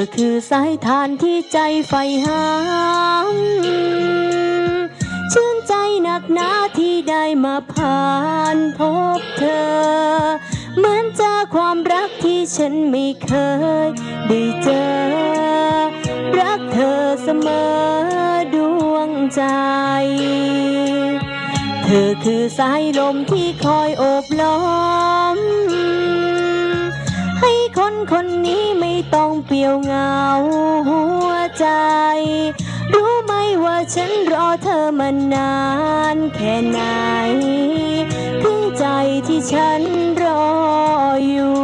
อคือสายทานที่ใจใฝ่หาชื่นใจหนักหนาที่ได้มาผ่านพบเธอ เหมือนเจอความรักที่ฉันไม่เคยได้เจอ รักเธอเสมอดวงใจ เธอคือสายลมที่คอยโอบล้อม คนคนนี้ไม่ต้องเปลี่ยวเหงาหัวใจ รู้ไหมว่าฉันรอเธอมานานแค่ไหนถึงใจที่ฉันรออยู่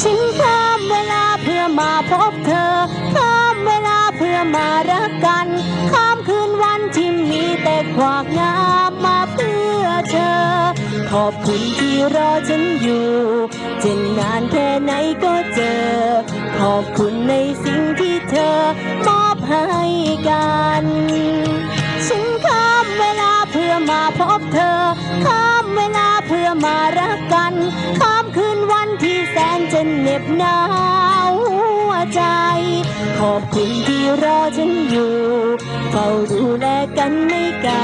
ฉันข้ามเวลาเพื่อมาพบเธอข้ามเวลาเพื่อมารักกัน ข้ามคืนวันที่มีแต่ความงามมาเพื่อเธอ ขอบคุณที่รอฉันอยู่ จะนานแค่ไหนก็เจอ ขอบคุณในสิ่งที่เธอมอบให้กัน ฉันข้ามเวลาเพื่อมาพบเธอ ข้ามเวลาเพื่อมารักกัน ข้ามคืนวันที่แสนจะเหน็บหนาวหัวใจ ขอบคุณที่รอฉันอยู่ เฝ้าดูแลกันไม่ไกล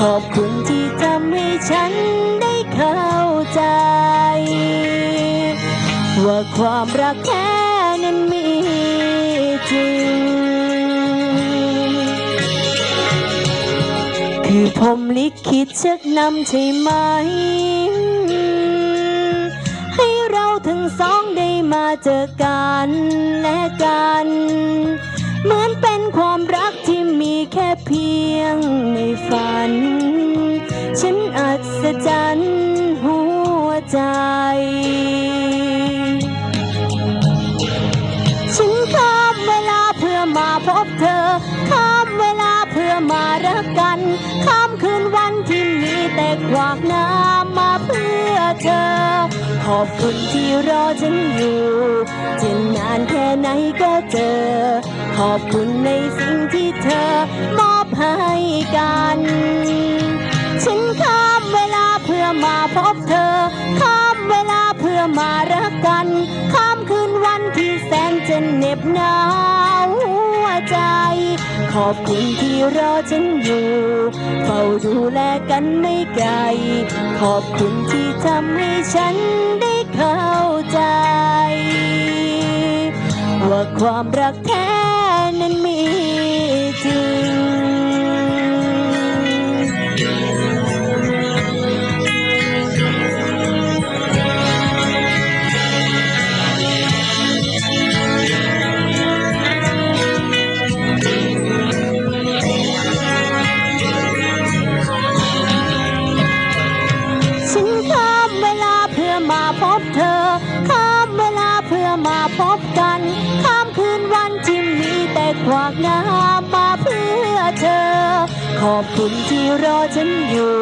ขอบคุณที่ทำให้ฉันได้เข้าใจ ว่าความรักแท้นั้นมีจริง คือผมลิขิตชักนำใช่ไหม ให้เราทั้งสองได้มาเจอกันและกัน เหมือนเป็นความรักที่มีแค่เพียงในฝัน จรรย์หัวใจ ฉันข้ามเวลาเพื่อมาพบเธอ ข้ามเวลาเพื่อมารักกัน ข้ามคืนวันที่มีแต่กวากน้ำมาเพื่อเธอ ขอบคุณที่รอฉันอยู่จะนานแค่ไหนก็เจอ ขอบคุณในสิ่งที่เธอมอบให้กัน มารักกัน ข้ามคืนวันที่แสนจะเหน็บหนาวหัวใจ ขอบคุณที่รอฉันอยู่ เฝ้าดูแลกันไม่ไกล ขอบคุณที่ทำให้ฉันได้เข้าใจ ว่าความรักแท้ ความงามมาเพื่อเธอ ขอบคุณที่รอฉันอยู่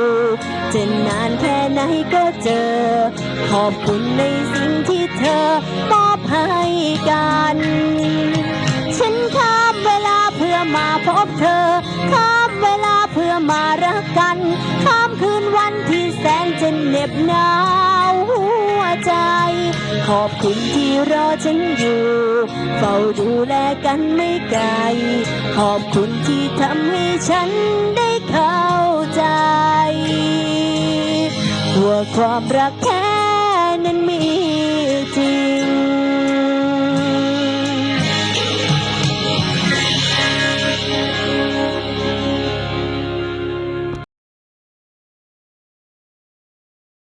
จะนานแค่ไหนก็เจอ ขอบคุณในสิ่งที่เธอมอบให้กัน ฉันข้ามเวลาเพื่อมาพบเธอ ข้ามเวลาเพื่อมารักกัน ข้ามคืนวันที่แสนจะเหน็บหนาว ขอบคุณที่รอฉันอยู่ เฝ้าดูแลกันไม่ไกล ขอบคุณที่ทำให้ฉันได้เข้าใจ ว่าความรักแท้นั้นมี